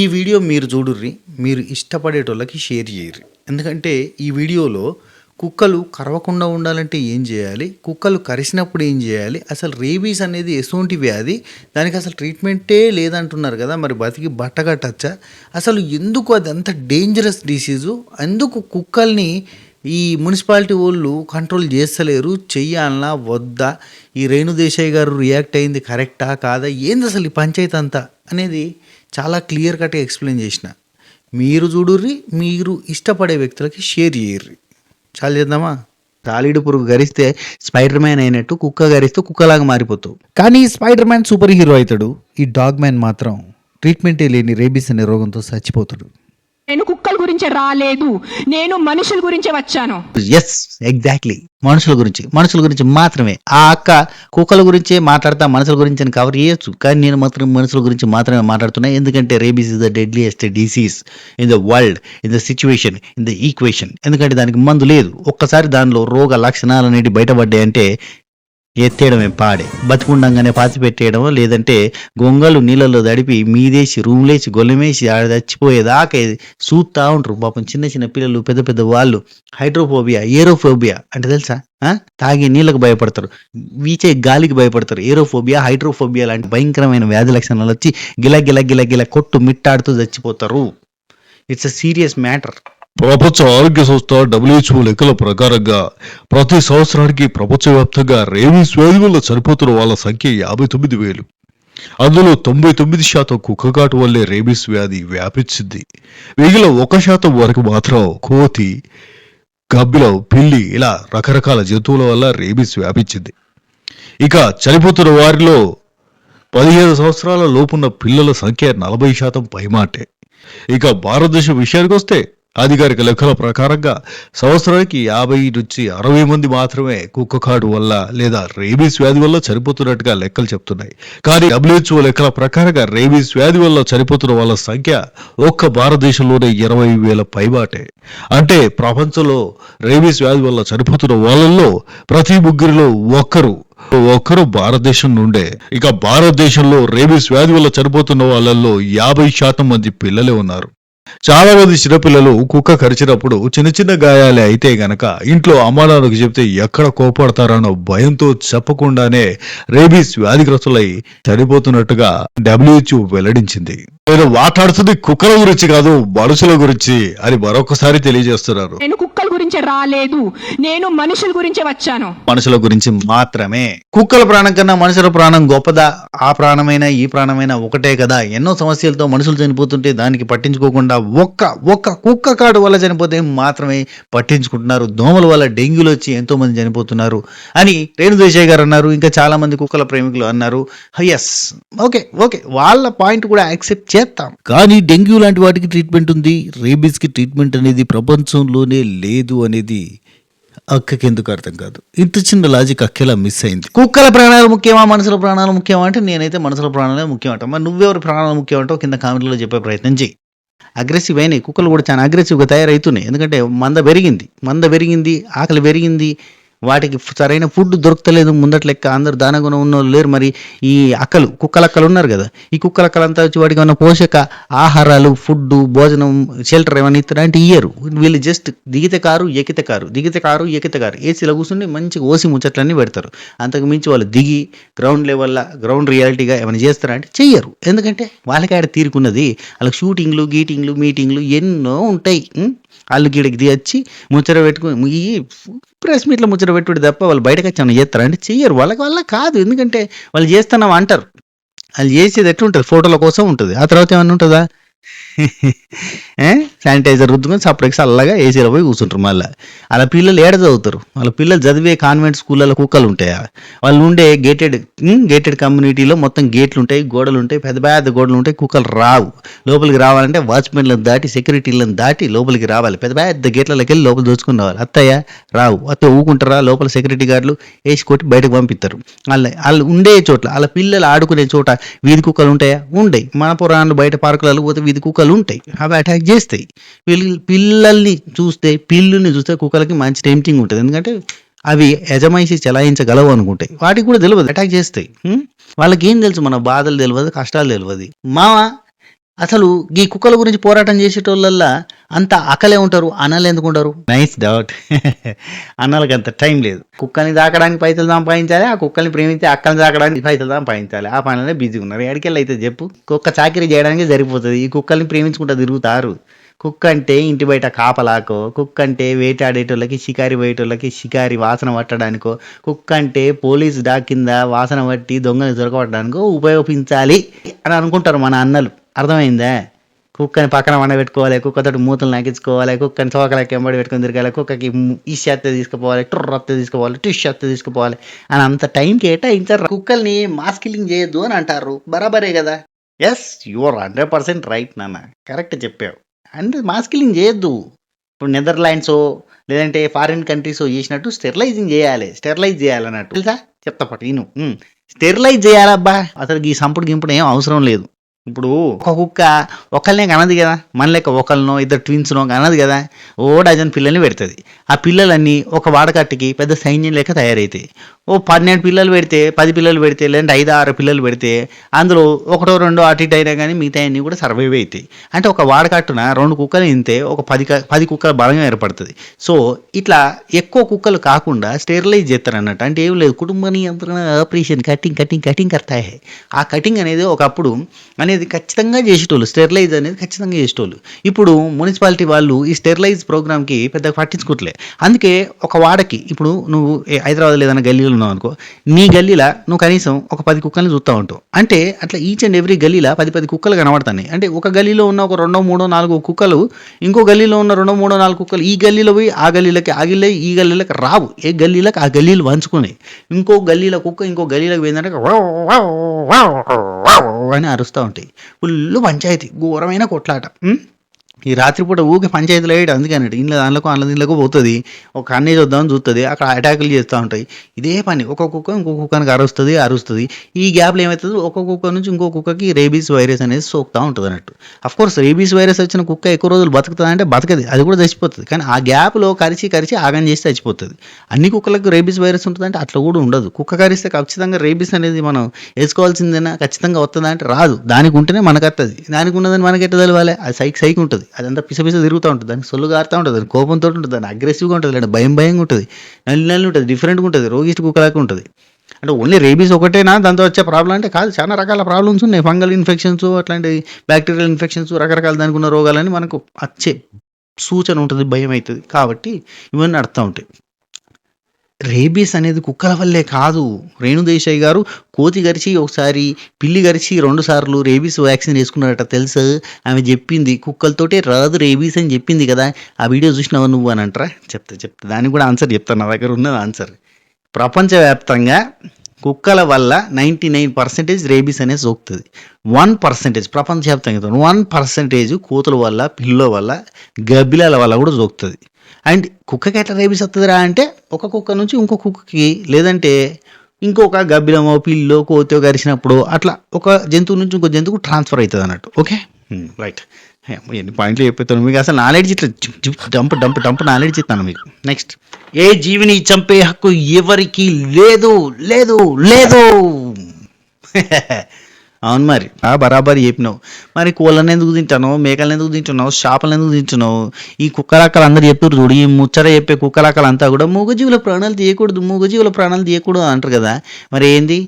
ఈ వీడియో మీరు చూడుర్రి మీరు ఇష్టపడేటోళ్ళకి షేర్ చేయరు ఎందుకంటే ఈ వీడియోలో కుక్కలు కరవకుండా ఉండాలంటే ఏం చేయాలి? కుక్కలు కరిసినప్పుడు ఏం చేయాలి? అసలు రేబీస్ అనేది ఎటువంటి వ్యాధి దానికి అసలు ట్రీట్మెంటే లేదంటున్నారు కదా మరి బతికి బట్టగట్టచ్చా అసలు ఎందుకు అది అంత డేంజరస్ డిసీజు ఎందుకు కుక్కల్ని ఈ మున్సిపాలిటీ వాళ్ళు కంట్రోల్ చేస్తలేరు? చెయ్యాలనా? వద్దా? ఈ రేణు దేశాయ్ గారు రియాక్ట్ అయింది కరెక్టా కాదా? ఏంది అసలు ఈ పంచాయతీ అంతా? అనేది చాలా క్లియర్ కట్గా ఎక్స్ప్లెయిన్ చేసిన. మీరు చూడుర్రి మీరు ఇష్టపడే వ్యక్తులకి షేర్ చేయర్రి. చాలా చేద్దామా? తాలిడు పురుగు గరిస్తే స్పైడర్ మ్యాన్ అయినట్టు కుక్క గరిస్తే కుక్కలాగా మారిపోతావు. కానీ స్పైడర్ మ్యాన్ సూపర్ హీరో అవుతాడు. ఈ డాగ్ మ్యాన్ మాత్రం ట్రీట్మెంటే లేని రేబీస్ అనే రోగంతో చచ్చిపోతాడు. నేను కుక్కల గురించి రాలేదు. నేను మనుషుల గురించే వచ్చాను. ఎస్ ఎగ్జాక్ట్లీ మనుషుల గురించి. మనుషుల గురించి మాత్రమే. ఆ అక్క కుక్కల గురించే మాట్లాడతా మనుషుల గురించి అని కవర్ చేయొచ్చు. కానీ నేను మాత్రం మనుషుల గురించి మాత్రమే మాట్లాడుతున్నా. ఎందుకంటే rabies is the deadliest disease in the world in the situation in the equation ఎందుకంటే దానికి మందు లేదు. ఒక్కసారి దానిలో రోగ లక్షణాలు అనేవి బయటపడ్డాయంటే ఎత్తేయడమే పాడే. బతికుండంగానే పాతి పెట్టేయడమో లేదంటే గొంగలు నీళ్ళలో దడిపి మీదేసి రూమ్లేసి గొల్లమేసి ఆడ చచ్చిపోయేదాకా చూస్తూ ఉంటారు పాపం చిన్న చిన్న పిల్లలు పెద్ద పెద్ద వాళ్ళు. హైడ్రోఫోబియా ఏరోఫోబియా అంటే తెలుసా? తాగి తాగే నీళ్ళకు భయపడతారు. వీచే గాలికి భయపడతారు. ఏరోఫోబియా హైడ్రోఫోబియా లాంటి భయంకరమైన వ్యాధి లక్షణాలు వచ్చి గిల గిల గిల గిల కొట్టు మిట్టాడుతూ చచ్చిపోతారు. ఇట్స్ అ సీరియస్ మ్యాటర్ ప్రపంచ ఆరోగ్య సంస్థ డబ్ల్యూహెచ్ఓ లెక్కల ప్రకారంగా ప్రతి సంవత్సరానికి ప్రపంచవ్యాప్తంగా రేబీస్ వ్యాధి వల్ల చనిపోతున్న వాళ్ళ సంఖ్య యాభై తొమ్మిది వేలు. అందులో తొంభై తొమ్మిది శాతం కుక్కకాటు వల్లే రేబీస్ వ్యాధి వ్యాపించింది. మిగిలిన ఒక శాతం వరకు మాత్రం కోతి గబ్బిలం పిల్లి ఇలా రకరకాల జంతువుల వల్ల రేబీస్ వ్యాపించింది. ఇక చనిపోతున్న వారిలో పదిహేను సంవత్సరాల లోపున్న పిల్లల సంఖ్య నలభై శాతం పైమాటే. ఇక భారతదేశం విషయానికి వస్తే అధికారిక లెక్కల ప్రకారంగా సంవత్సరానికి యాభై నుంచి అరవై మంది మాత్రమే కుక్కకాడు వల్ల లేదా రేబీస్ వ్యాధి వల్ల చనిపోతున్నట్టుగా లెక్కలు చెప్తున్నాయి. కానీ డబ్ల్యూహెచ్ఓ లెక్కల ప్రకారంగా రేబీస్ వ్యాధి వల్ల చనిపోతున్న వాళ్ళ సంఖ్య ఒక్క భారతదేశంలోనే ఇరవై వేల పైబాటే. అంటే ప్రపంచంలో రేబీస్ వ్యాధి వల్ల చనిపోతున్న వాళ్ళల్లో ప్రతి ముగ్గురిలో ఒక్కరు ఒక్కరు భారతదేశం నుండే. ఇక భారతదేశంలో రేబీస్ వ్యాధి వల్ల చనిపోతున్న వాళ్ళల్లో యాభై శాతం మంది పిల్లలే ఉన్నారు. చాలా మంది చిన్నపిల్లలు కుక్క కరిచినప్పుడు చిన్న చిన్న గాయాలే అయితే గనక ఇంట్లో అమ్మానాన్నకు చెప్తే ఎక్కడ కోపడతారనో భయంతో చెప్పకుండానే రేబీస్ వ్యాధిగ్రస్తులై చనిపోతున్నట్టుగా డబ్ల్యూహెచ్ఓ వెల్లడించింది. నేను మాట్లాడుతుంది కుక్కల గురించి కాదు మనుషుల గురించి అని మరొకసారి తెలియజేస్తున్నారు. నేను కుక్కల గురించి రాలేదు. నేను మనుషుల గురించే వచ్చాను. మనుషుల గురించి మాత్రమే. కుక్కల ప్రాణం కన్నా మనుషుల ప్రాణం గొప్పదా? ఆ ప్రాణమైనా ఈ ప్రాణమైనా ఒకటే కదా? ఎన్నో సమస్యలతో మనుషులు చనిపోతుంటే దానికి పట్టించుకోకుండా ఒక్క ఒక్క కుక్క కాడు వల్ల చనిపోతే మాత్రమే పట్టించుకుంటున్నారు. దోమల వల్ల డెంగ్యూలు వచ్చి ఎంతో మంది చనిపోతున్నారు అని రేణు దేశాయ్ గారు అన్నారు. ఇంకా చాలా మంది కుక్కల ప్రేమికులు అన్నారు. ఎస్ ఓకే ఓకే వాళ్ళ పాయింట్ కూడా యాక్సెప్ట్ చేస్తాం. కానీ డెంగ్యూ లాంటి వాటికి ట్రీట్మెంట్ ఉంది. రేబీస్కి ట్రీట్మెంట్ అనేది ప్రపంచంలోనే లేదు అనేది అక్కకి ఎందుకు అర్థం కాదు. ఇంత చిన్న లాజిక్ అక్కేలా మిస్ అయింది. కుక్కల ప్రాణాలు ముఖ్యమా? మనుషుల ప్రాణాలు ముఖ్యమా? అంటే నేనైతే మనుషుల ప్రాణాలే ముఖ్యం అంట మరి నువ్వెవరి ప్రాణాలు ముఖ్యం అంటావు కింద కామెంట్లో చెప్పే ప్రయత్నం చేయి అగ్రెసివ్ అయినాయి. కుక్కలు కూడా చాలా అగ్రెసివ్గా తయారవుతున్నాయి. ఎందుకంటే మంద పెరిగింది. మంద పెరిగింది. ఆకలి పెరిగింది. వాటికి సరైన ఫుడ్ దొరకలేదు ముందట లెక్క అందరు దానగుణం ఉన్న వాళ్ళు లేరు. మరి ఈ అక్కలు కుక్కలక్కలు ఉన్నారు కదా. ఈ కుక్కలక్కలంతా వచ్చి వాటికి ఉన్న పోషక ఆహారాలు ఫుడ్ భోజనం షెల్టర్ ఏమైనా ఇస్తారా అంటే ఇయ్యరు. వీళ్ళు జస్ట్ దిగితే కారు ఎకిత కారు. దిగితే కారు ఎక్కితే కారు. ఏసీలో కూర్చుని మంచిగా ఓసి ముచ్చట్లన్నీ పెడతారు. అంతకు మించి వాళ్ళు దిగి గ్రౌండ్ లెవెల్లో గ్రౌండ్ రియాలిటీగా ఏమైనా చేస్తారా అంటే చెయ్యరు. ఎందుకంటే వాళ్ళకి ఆడ తీరుకున్నది. వాళ్ళకి షూటింగ్లు గీటింగ్లు మీటింగ్లు ఎన్నో ఉంటాయి. వాళ్ళు గీడకి దిగచ్చి ముచ్చట పెట్టుకుని ఈ ప్రెస్ మీట్లో ముచ్చట పెట్టుడు తప్ప వాళ్ళు బయటకు వచ్చి ఏమైనా చేస్తారా? అంటే చెయ్యరు. వాళ్ళకి వల్ల కాదు. ఎందుకంటే వాళ్ళు చేస్తున్నాం అంటారు. వాళ్ళు చేసేది ఎట్లుంటుంది? ఫోటోల కోసం ఉంటుంది. ఆ తర్వాత ఏమన్నా ఉంటుందా? శానిటైజర్ రుద్దుకొని సపరేట్ చల్లగా ఏసీలో పోయి కూర్చుంటారు మళ్ళీ. వాళ్ళ పిల్లలు ఏడ చదువుతారు? వాళ్ళ పిల్లలు చదివే కాన్వెంట్ స్కూళ్ళలో కుక్కలు ఉంటాయా? వాళ్ళు ఉండే గేటెడ్ గేటెడ్ కమ్యూనిటీలో మొత్తం గేట్లు ఉంటాయి గోడలు ఉంటాయి పెద్ద పెద్ద గోడలు ఉంటాయి కుక్కలు రావు. లోపలికి రావాలంటే వాచ్మెన్లను దాటి సెక్యూరిటీలను దాటి లోపలికి రావాలి. పెద్ద పెద్ద గేట్లకి వెళ్ళి లోపల దోచుకుని రావాలి. అత్తయ్య రావు. అత్త ఊకుంటారా? లోపల సెక్యూరిటీ గార్డులు వేసి కొట్టి బయటకు పంపిస్తారు. వాళ్ళ వాళ్ళు ఉండే చోట్ల వాళ్ళ పిల్లలు ఆడుకునే చోట వీధి కుక్కలు ఉంటాయా? ఉండయి. మన పురాణాలు బయట పార్కులలో పోతే వీధి కుక్కలు ఉంటాయి. అవి అటాక్ చేస్తాయి. పిల్ల పిల్లల్ని చూస్తే పిల్లుని చూస్తే కుక్కలకి మంచి టెంప్టింగ్ ఉంటుంది. ఎందుకంటే అవి యజమాయిషి చలాయించగలవు అనుకుంటాయి. వాటికి కూడా తెలియదు అటాక్ చేస్తాయి. వాళ్ళకి ఏం తెలుసు? మన బాధలు తెలియదు కష్టాలు తెలియదు మామ అసలు ఈ కుక్కల గురించి పోరాటం చేసేటోళ్ళల్లా అంత అకలే ఉంటారు అన్నలు ఎందుకు ఉంటారు నైస్ డౌట్ అన్నలకి అంత టైం లేదు. కుక్కని దాకడానికి పైసలు సంపాదించాలి ఆ కుక్కల్ని ప్రేమించి అక్కని దాకడానికి పైసలు సంపాదించాలి. ఆ పనిలో బిజీగా ఉన్నారు. ఎక్కడికెళ్ళి అయితే చెప్పు. కుక్క చాకరీ చేయడానికి సరిపోతుంది. ఈ కుక్కల్ని ప్రేమించుకుంటూ తిరుగుతారు. కుక్క అంటే ఇంటి బయట కాపలాకో కుక్క అంటే వేటాడేటోళ్ళకి షికారి పోయేటోళ్ళకి షికారి వాసన పట్టడానికో కుక్క అంటే పోలీస్ డాక్ కింద వాసన పట్టి దొంగని దొరకబట్టడానికో ఉపయోగించాలి అని అనుకుంటారు మన అన్నలు. అర్థమైందా? కుక్కని పక్కన వండబెట్టుకోవాలి కుక్కతోటి మూతలు నాకించుకోవాలి కుక్కని చోకలకి ఎంబడి పెట్టుకొని తిరగాలి కుక్కకి ఈ షర్ట్ తీసుకుపోవాలి టొర్రత్త తీసుకోవాలి టిష్ షర్ట్ తీసుకుపోవాలి అని అంత టైం కేటాయించారు. కుక్కల్ని మాస్కిలింగ్ చేయొద్దు అని అంటారు. బరాబరే కదా? Yes your hundred percent right నాన్న. కరెక్ట్ చెప్పావు. అంటే మాస్కిలింగ్ చేయొద్దు. ఇప్పుడు నెదర్లాండ్స్ లేదంటే ఫారిన్ కంట్రీస్ చేసినట్టు స్టెరిలైజింగ్ చేయాలి. స్టెరిలైజ్ చేయాలన్నట్టు. తెలుసా? చెప్తా పట్టు నేను స్టెరిలైజ్ చేయాలబ్బా. అసలు ఈ సంపుడు గింపుడు ఏం అవసరం లేదు. ఇప్పుడు ఒక కుక్క ఒకళ్ళనే కనదు కదా. మన లెక్క ఒకళ్ళనో ఇద్దరు ట్విన్స్నో కనదు కదా. ఓ డజన్ పిల్లల్ని పెడుతుంది. ఆ పిల్లలన్నీ ఒక వాడకట్టుకి పెద్ద సైన్యం లెక్క తయారవుతాయి ఓ పన్నెండు పిల్లలు పెడితే పది పిల్లలు పెడితే లేదంటే ఐదు ఆరు పిల్లలు పెడితే అందులో ఒకటో రెండో అటు ఇటు అయినా కానీ మిగతా అన్నీ కూడా సర్వైవ్ అవుతాయి అంటే ఒక వాడకట్టున రెండు కుక్కలు ఇంతే ఒక పది పది కుక్కల బలంగా ఏర్పడుతుంది. సో ఇట్లా ఎక్కువ కుక్కలు కాకుండా స్టెరిలైజ్ చేస్తారు అన్నట్టు అంటే ఏం లేదు కుటుంబ నియంత్రణ ఆపరేషన్ కటింగ్ కటింగ్ కటింగ్ కర్తాయి. ఆ కటింగ్ అనేది ఒకప్పుడు అనేది ఖచ్చితంగా చేసేటోళ్ళు స్టెరిలైజ్ అనేది ఖచ్చితంగా చేసేటోళ్ళు. ఇప్పుడు మున్సిపాలిటీ వాళ్ళు ఈ స్టెరిలైజ్ ప్రోగ్రామ్కి పెద్దగా పట్టించుకోవట్లే అందుకే ఒక వాడకి ఇప్పుడు నువ్వు హైదరాబాద్లో ఏదైనా గల్లీలో ఉన్నావు అనుకో నీ గల్లీలో నువ్వు కనీసం ఒక పది కుక్కల్ని చూస్తూ ఉంటావు అంటే అట్లా ఈచ్ అండ్ ఎవ్రీ గల్లీలో పది పది కుక్కలు కనబడతాయి అంటే ఒక గల్లీలో ఉన్న ఒక రెండో మూడో నాలుగో కుక్కలు ఇంకో గల్లీలో ఉన్న రెండో మూడో నాలుగు కుక్కలు ఈ గల్లీలో పోయి ఆ గల్లీలకి ఆ గల్లీ ఈ గల్లీలకి రావు. ఏ గల్లీలకు ఆ గల్లీలు పంచుకున్నాయి ఇంకో గల్లీలో కుక్క ఇంకో గల్లీలకు పోయిందంటే అని అరుస్తూ ఉంటాయి. ఫుల్ పంచాయతీ. ఘోరమైన కొట్లాట. ఈ రాత్రిపూట ఊకి పంచాయతీలు వేయడం అందుకని ఇంట్లో దానిలోకి అందులో దీనిలోకి పోతుంది. ఒక అన్నీ చూద్దామని చూస్తుంది అక్కడ అటాకులు చేస్తూ ఉంటాయి. ఇదే పని. ఒక కుక్క ఇంకో కుక్కనికి అరుస్తుంది అరుస్తుంది. ఈ గ్యాప్లో ఏమవుతుంది? ఒక కుక్క నుంచి ఇంకో కుక్కకి రేబీస్ వైరస్ అనేది సోకుతూ ఉంటుంది అన్నట్టు. కోర్స్ రేబీస్ వైరస్ వచ్చిన కుక్క ఎక్కువ రోజులు బతుకుతుంది అంటే బతకది. అది కూడా చచ్చిపోతుంది. కానీ ఆ గ్యాప్లో కరిచి కరిచి ఆగం చేసి చచ్చిపోతుంది. అన్ని కుక్కలకు రేబీస్ వైరస్ ఉంటుందంటే అట్లా కూడా ఉండదు. కుక్క కరిస్తే ఖచ్చితంగా రేబీస్ అనేది మనం వేసుకోవాల్సిందేనా? ఖచ్చితంగా వస్తుందా అంటే రాదు. దానికి ఉంటేనే మనకు వస్తుంది దానికి ఉన్నదని మనకి ఎట్ట తెలవాలి? అది సైక్ సైక్ ఉంటుంది. అదంతా పిస పిస తిరుగుతూ ఉంటుంది. దానికి సొల్లు గారుతూ ఉంటుంది. దాని కోపంతో ఉంటుంది. దాని అగ్రెసివ్గా ఉంటుంది. లేదా భయం భయంగా ఉంటుంది. నల్లి నల్లి ఉంటుంది. డిఫరెంట్గా ఉంటుంది. రోగిస్ట్ కుక్కలాగా ఉంటుంది. అంటే ఓన్లీ రేబీస్ ఒకటేనా? దాంతో వచ్చే ప్రాబ్లం అంటే కాదు. చాలా రకాల ప్రాబ్లమ్స్ ఉన్నాయి. ఫంగల్ ఇన్ఫెక్షన్స్ అట్లాంటి బ్యాక్టీరియల్ ఇన్ఫెక్షన్స్ రకరకాల దానికి ఉన్న రోగాలని మనకు వచ్చే సూచన ఉంటుంది. భయం అవుతుంది. కాబట్టి ఇవన్నీ నడుస్తూ ఉంటాయి. రేబీస్ అనేది కుక్కల వల్లే కాదు. రేణుదేశాయ్ గారు కోతి గరిచి ఒకసారి పిల్లి గరిచి రెండు సార్లు రేబీస్ వ్యాక్సిన్ వేసుకున్నారట తెలుసు? ఆమె చెప్పింది కుక్కలతోటే రాదు రేబీస్ అని చెప్పింది కదా ఆ వీడియో చూసినావా నువ్వు అని అంటారా? చెప్తా చెప్తా దానికి కూడా ఆన్సర్ చెప్తాను నా దగ్గర ఉన్నది ఆన్సర్ ప్రపంచవ్యాప్తంగా కుక్కల వల్ల నైంటీ నైన్ పర్సెంటేజ్ రేబీస్ అనేది సోకుతుంది. వన్ పర్సెంటేజ్ ప్రపంచవ్యాప్తంగా వన్ పర్సెంటేజ్ కోతుల వల్ల పిల్లల వల్ల గబ్బిలాల వల్ల కూడా సోకుతుంది. అండ్ కుక్కకి ఎట్లా రేబీస్ వస్తుందిరా అంటే ఒక కుక్క నుంచి ఇంకో కుక్కకి లేదంటే ఇంకొక గబ్బిలమో పిల్లో కోతో గరిచినప్పుడు అట్లా ఒక జంతువు నుంచి ఇంకో జంతువుకు ట్రాన్స్ఫర్ అవుతుంది అన్నట్టు ఓకే రైట్. ఎన్ని పాయింట్లు చెప్పేస్తాను మీకు అసలు నాలెడ్జ్ ఇట్లా డంప్ డంప్ డంప్ నాలెడ్జ్ ఇస్తాను మీకు. నెక్స్ట్. ఏ జీవిని చంపే హక్కు ఎవరికి లేదు లేదు లేదు. అవును మరి. ఆ బరాబర్ చెప్పినావు. మరి కోళ్ళని ఎందుకు తింటాను మేకలను ఎందుకు తింటున్నావు? చేపలను ఎందుకు తింటున్నావు? ఈ కుక్కరాకలు అందరు చెప్పారు చూడు ఈ ముచ్చట చెప్పే కుక్కరాకలు అంతా కూడా మూగజీవుల ప్రాణాలు తీయకూడదు మూగజీవుల ప్రాణాలు తీయకూడదు అంటారు కదా. మరి ఏంది?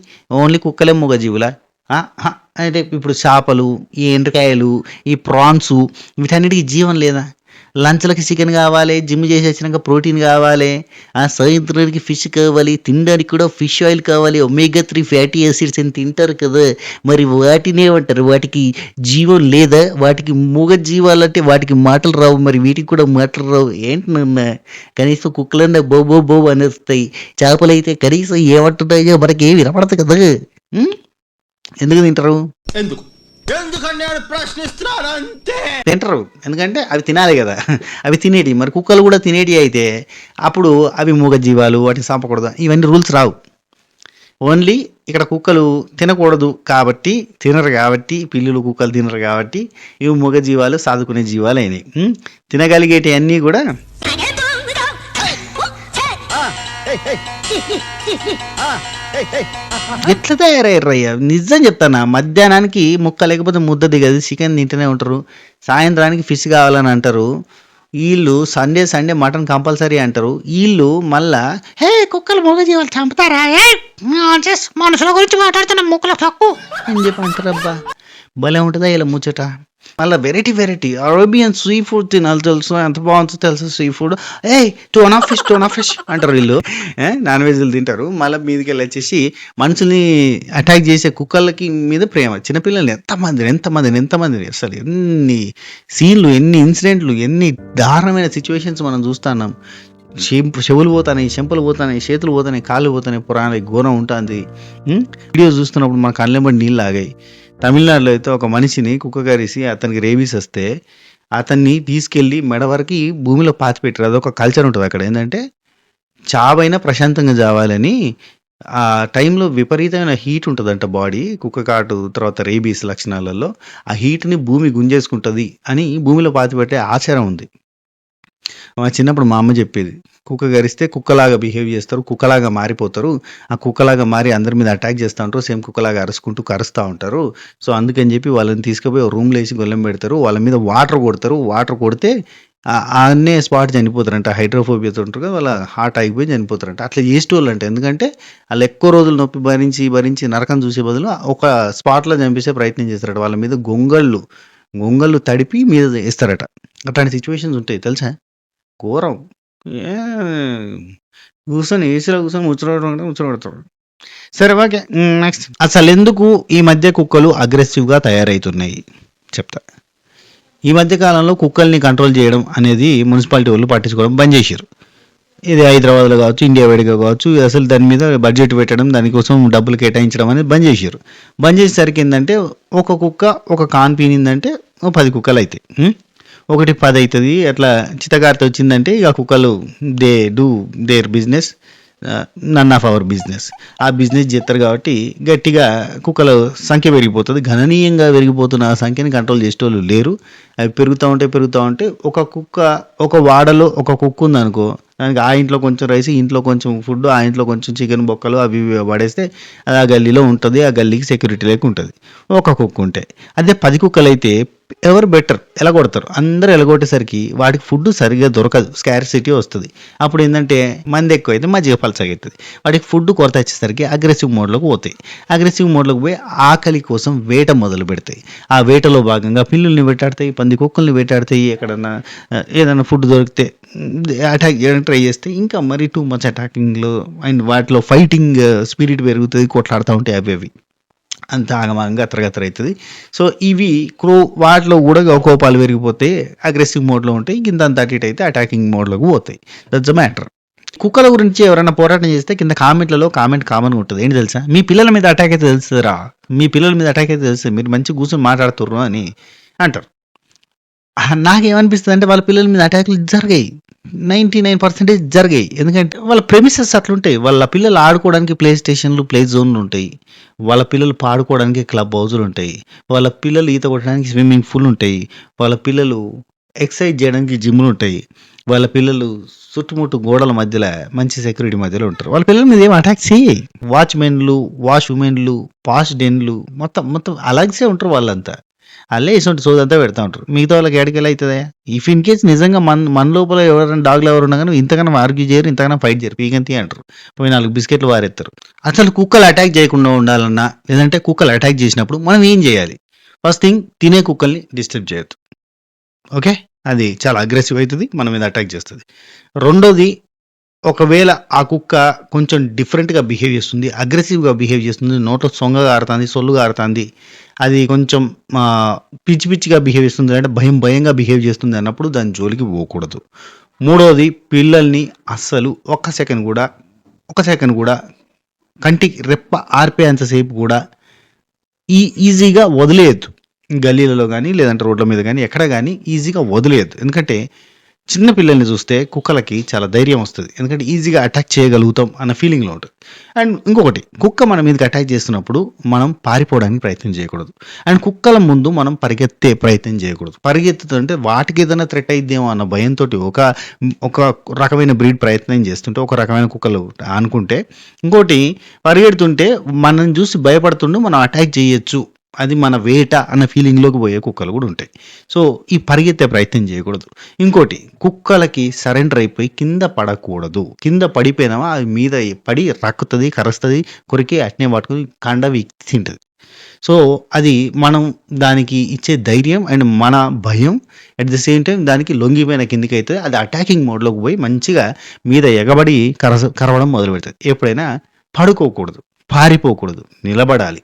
ఓన్లీ కుక్కలే మూగజీవుల? అంటే ఇప్పుడు చేపలు ఈ ఎండ్రకాయలు ఈ ప్రాన్స్ వీటన్నిటికీ జీవం లేదా? లంచ్లకి చికెన్ కావాలి జిమ్ చేసి వచ్చినాక ప్రోటీన్ కావాలి ఆ సాయంత్రానికి ఫిష్ కావాలి తినడానికి కూడా ఫిష్ ఆయిల్ కావాలి ఒమేగా త్రీ ఫ్యాటీ యాసిడ్స్ అని తింటారు కదా. మరి వాటినే అంటారు వాటికి జీవం లేదా? వాటికి మూగ జీవాలంటే వాటికి మాటలు రావు మరి వీటికి కూడా మాటలు రావు. ఏంటి నాన్న? కనీసం కుక్కలన్నా బో బో బో అనేస్తాయి. చేపలు అయితే కనీసం ఏమంటున్నాయో మనకి ఏమి వినపడదు కదా. ఎందుకు తింటారు? ఎందుకు? ప్రశ్నిస్తున్నాను అంతే తింటారు. ఎందుకంటే అవి తినాలి కదా. అవి తినేటి. మరి కుక్కలు కూడా తినేటి అయితే అప్పుడు అవి మూగ జీవాలు వాటిని చంపకూడదు ఇవన్నీ రూల్స్ రావు. ఓన్లీ ఇక్కడ కుక్కలు తినకూడదు కాబట్టి తినరు కాబట్టి పిల్లులు కుక్కలు తినరు కాబట్టి ఇవి మూగ జీవాలు సాదుకునే జీవాలు అయినాయి? తినగలిగేటి అన్నీ కూడా ఎట్లా తయారయ్యారయ్యా? నిజం చెప్తానా? మధ్యాహ్నానికి ముక్క లేకపోతే ముద్ద దిగదు చికెన్ తింటూనే ఉంటారు. సాయంత్రానికి ఫిష్ కావాలని అంటారు. వీళ్ళు సండే సండే మటన్ కంపల్సరీ అంటారు. వీళ్ళు మళ్ళా హే కుక్కలు మూగజీవాలు చంపుతారా? ఏ? మనుషుల గురించి మాట్లాడుతున్న ముక్కల తక్కువ అని చెప్పి అంటారు అబ్బా. భలే ఉంటుందా ఇలా ముచ్చట? మళ్ళీ variety variety Arabian sea food తినాలి తెలుసు? ఎంత బాగుంటుందో తెలుసు సీ ఫుడ్ ఏ టోనా ఫిష్ టోనా ఫిష్ అంటారు వీళ్ళు. నాన్ వెజ్లు తింటారు. మళ్ళీ మీదకి వెళ్ళి వచ్చేసి మనుషుల్ని అటాక్ చేసే కుక్కలకి మీద ప్రేమ. చిన్నపిల్లల్ని ఎంతమందిని ఎంతమందిని ఎంతమందిని? అసలు ఎన్ని సీన్లు ఎన్ని ఇన్సిడెంట్లు ఎన్ని దారుణమైన సిచ్యువేషన్స్ మనం చూస్తున్నాం. చెవులు పోతాయి చెంపలు పోతాయి చేతులు పోతాయి కాళ్ళు పోతాయి పురాణ ఘోరం ఉంటుంది. వీడియోస్ చూస్తున్నప్పుడు మన కళ్ళెంబడి నీళ్ళు ఆగాయి తమిళనాడులో అయితే ఒక మనిషిని కుక్క కరిసి అతనికి రేబీస్ వస్తే అతన్ని తీసుకెళ్ళి మెడ వరకు భూమిలో పాతి పెట్టారు. అదొక కల్చర్ ఉంటుంది అక్కడ. ఏంటంటే చావైనా ప్రశాంతంగా చావాలని ఆ టైంలో విపరీతమైన హీట్ ఉంటుందంట బాడీ కుక్క కాటు తర్వాత రేబీస్ లక్షణాలలో ఆ హీట్ని భూమి గుంజేసుకుంటుంది అని భూమిలో పాతి పెట్టే ఆచారం ఉంది. మా చిన్నప్పుడు మా అమ్మ చెప్పేది కుక్క గరిస్తే కుక్కలాగా బిహేవ్ చేస్తారు కుక్కలాగా మారిపోతారు. ఆ కుక్కలాగా మారి అందరి మీద అటాక్ చేస్తూ ఉంటారు సేమ్ కుక్కలాగా అరుచుకుంటూ కరుస్తూ ఉంటారు. సో అందుకని చెప్పి వాళ్ళని తీసుకుపోయి రూమ్లో వేసి గొల్లెం పెడతారు వాళ్ళ మీద వాటర్ కొడతారు. వాటర్ కొడితే అన్నే స్పాట్ చనిపోతారంట హైడ్రోఫోబియాతో ఉంటారు కదా వాళ్ళ హార్ట్ ఆగిపోయి చనిపోతారంట. అట్లా చేసేటోళ్ళు అంటే ఎందుకంటే వాళ్ళు ఎక్కువ రోజులు నొప్పి భరించి భరించి నరకం చూసే బదులు ఒక స్పాట్లో చంపేసే ప్రయత్నం చేస్తారట. వాళ్ళ మీద గొంగళ్ళు గొంగళ్ళు తడిపి మీద వేస్తారట. అట్లాంటి సిచ్యువేషన్స్ ఉంటాయి తెలుసా? ఘోరం. ఏ కూర్చొని ఏసీలో కూర్చొని ముచ్చట ముచ్చడతాడు సరే ఓకే నెక్స్ట్ అసలు ఎందుకు ఈ మధ్య కుక్కలు అగ్రెసివ్గా తయారవుతున్నాయి చెప్తా. ఈ మధ్య కాలంలో కుక్కల్ని కంట్రోల్ చేయడం అనేది మున్సిపాలిటీ వాళ్ళు పట్టించుకోవడం బంద్ చేశారు. ఇది హైదరాబాద్లో కావచ్చు ఇండియా వైడ్గా కావచ్చు అసలు దాని మీద బడ్జెట్ పెట్టడం దానికోసం డబ్బులు కేటాయించడం అనేది బంద్ చేశారు. బంద్ చేసేసరికి ఏంటంటే ఒక కుక్క ఒక కాన్ పీనిందంటే ఓ పది కుక్కలు అవుతాయి ఒకటి పది అవుతుంది అట్లా చిత్తగారితో వచ్చిందంటే ఇక కుక్కలు they do their business none of our business. ఆ బిజినెస్ చేస్తారు కాబట్టి గట్టిగా కుక్కల సంఖ్య పెరిగిపోతుంది. గణనీయంగా పెరిగిపోతున్న ఆ సంఖ్యని కంట్రోల్ చేసేటోళ్ళు లేరు. అవి పెరుగుతూ ఉంటే పెరుగుతూ ఉంటే ఒక కుక్క ఒక వాడలో ఒక కుక్క ఉందనుకో దానికి ఆ ఇంట్లో కొంచెం రైస్ ఇంట్లో కొంచెం ఫుడ్ ఆ ఇంట్లో కొంచెం చికెన్ బొక్కలు అవి ఇవి పడేస్తే అది ఆ గల్లీలో ఉంటుంది ఆ గల్లీకి సెక్యూరిటీ లేక ఉంటుంది. ఒక కుక్క ఉంటే. అదే పది కుక్కలు అయితే ఎవరు బెటర్? ఎలగొడతారు. అందరూ ఎలగొట్టేసరికి వాటికి ఫుడ్ సరిగ్గా దొరకదు. స్కార్సిటీ వస్తుంది. అప్పుడు ఏంటంటే మంది ఎక్కువ అయితే మజ్జిగ పలసగా అవుతుంది వాటికి ఫుడ్ కొరత వచ్చేసరికి అగ్రెసివ్ మోడ్లోకి పోతాయి. అగ్రెసివ్ మోడ్లోకి పోయి ఆకలి కోసం వేట మొదలు పెడతాయి. ఆ వేటలో భాగంగా పిల్లుల్ని వేటాడతాయి పంది కుక్కల్ని వేటాడితే ఎక్కడన్నా ఏదైనా ఫుడ్ దొరికితే అటాక్ చేయడానికి ట్రై చేస్తే ఇంకా మరీ టూ మచ్ అటాకింగ్లో అండ్ వాటిలో ఫైటింగ్ స్పిరిట్ పెరుగుతుంది కొట్లాడుతూ ఉంటాయి అవి అవి. అంత ఆగమాగంగా అత్తరగత్తర అవుతుంది. సో ఇవి క్రో వాటిలో కూడా కోపాలు పెరిగిపోతే అగ్రెసివ్ మోడ్లో ఉంటాయి కింద అంత అటు అయితే అటాకింగ్ మోడ్లోకి పోతాయి. దట్స్ మ్యాటర్ కుక్కల గురించి ఎవరైనా పోరాటం చేస్తే కింద కామెంట్లలో కామెంట్ కామన్గా ఉంటుంది. ఏంటి తెలుసా? మీ పిల్లల మీద అటాక్ అయితే తెలుస్తుందిరా. మీ పిల్లల మీద అటాక్ అయితే తెలుస్తుంది. మీరు మంచి కూర్చొని మాట్లాడుతుర్రు అని అంటారు. నాకేమనిపిస్తుంది అంటే వాళ్ళ పిల్లల మీద అటాక్లు జరిగాయి. నైంటీ నైన్ పర్సెంటేజ్ జరిగాయి. ఎందుకంటే వాళ్ళ ప్రెమిసెస్ అట్లుంటాయి. వాళ్ళ పిల్లలు ఆడుకోవడానికి ప్లే స్టేషన్లు ప్లే జోన్లు ఉంటాయి. వాళ్ళ పిల్లలు పాడుకోవడానికి క్లబ్ హౌజులు ఉంటాయి. వాళ్ళ పిల్లలు ఈత కొట్టడానికి స్విమ్మింగ్ పూల్ ఉంటాయి. వాళ్ళ పిల్లలు ఎక్సర్సైజ్ చేయడానికి జిమ్లు ఉంటాయి. వాళ్ళ పిల్లలు చుట్టుముట్టు గోడల మధ్యలో మంచి సెక్యూరిటీ మధ్యలో ఉంటారు. వాళ్ళ పిల్లల మీద ఏం అటాక్ చేయి వాచ్మెన్లు వాష్ ఉమెన్లు పాష్ డెన్లు మొత్తం మొత్తం అలాగే ఉంటారు వాళ్ళంతా. అల్లే ఇటువంటి అంతా పెడతా ఉంటారు. మిగతా వాళ్ళకి ఎక్కడికి అవుతుందా? ఇఫ్ ఇన్ కేస్ నిజంగా మన మన లోపల ఎవరైనా డాగ్లు ఎవరు ఉన్నా కానీ ఇంతకన్నా ఆర్గ్యూ చేయరు ఇంతకన్నా ఫైట్ చేయరు. పీకంతి అంటారు. పోయి నాలుగు బిస్కెట్లు వారెత్తారు. అసలు కుక్కలు అటాక్ చేయకుండా ఉండాలన్నా లేదంటే కుక్కలు అటాక్ చేసినప్పుడు మనం ఏం చేయాలి? ఫస్ట్ థింగ్ తినే కుక్కల్ని డిస్టర్బ్ చేయొద్దు. ఓకే అది చాలా అగ్రెసివ్ అవుతుంది మన మీద అటాక్ చేస్తుంది. రెండోది ఒకవేళ ఆ కుక్క కొంచెం డిఫరెంట్గా బిహేవ్ చేస్తుంది అగ్రెసివ్గా బిహేవ్ చేస్తుంది నోట్లో సొంగగా ఆడుతుంది సొల్లుగా ఆడుతుంది అది కొంచెం పిచ్చి పిచ్చిగా బిహేవ్ చేస్తుంది అంటే భయం భయంగా బిహేవ్ చేస్తుంది అన్నప్పుడు దాని జోలికి పోకూడదు. మూడవది పిల్లల్ని అస్సలు ఒక్క సెకండ్ కూడా ఒక సెకండ్ కూడా కంటికి రెప్ప ఆర్పేంతసేపు కూడా ఈ ఈజీగా వదిలేయద్దు. గల్లీలలో కానీ లేదంటే రోడ్ల మీద కానీ ఎక్కడ కానీ ఈజీగా వదిలేయద్దు. ఎందుకంటే చిన్న పిల్లల్ని చూస్తే కుక్కలకి చాలా ధైర్యం వస్తుంది. ఎందుకంటే ఈజీగా అటాక్ చేయగలుగుతాం అన్న ఫీలింగ్లో ఉంటుంది. అండ్ ఇంకొకటి కుక్క మన మీదకి అటాక్ చేస్తున్నప్పుడు మనం పారిపోవడానికి ప్రయత్నం చేయకూడదు. అండ్ కుక్కల ముందు మనం పరిగెత్తే ప్రయత్నం చేయకూడదు. పరిగెత్తుతుంటే వాటికి ఏదైనా థ్రెట్ అయిద్దేమో అన్న భయంతో ఒక ఒక రకమైన బ్రీడ్ ప్రయత్నం చేస్తుంటే ఒక రకమైన కుక్కలు అనుకుంటే ఇంకోటి పరిగెడుతుంటే మనం చూసి భయపడుతుండే మనం అటాక్ చేయొచ్చు. అది మన వేట అన్న ఫీలింగ్లోకి పోయే కుక్కలు కూడా ఉంటాయి. సో ఈ పరిగెత్తే ప్రయత్నం చేయకూడదు. ఇంకోటి కుక్కలకి సరెండర్ అయిపోయి కింద పడకూడదు. కింద పడిపోయినామా అది మీద పడి రక్కుతుంది కరుస్తుంది కొరికి అట్నే పట్టుకుని కండ తింటుంది. సో అది మనం దానికి ఇచ్చే ధైర్యం అండ్ మన భయం. అట్ ద సేమ్ టైం దానికి లొంగిపోయిన కిందికి అయితే అది అటాకింగ్ మోడ్లోకి పోయి మంచిగా మీద ఎగబడి కర కరవడం మొదలు పెడుతుంది ఎప్పుడైనా పడుకోకూడదు. పారిపోకూడదు. నిలబడాలి.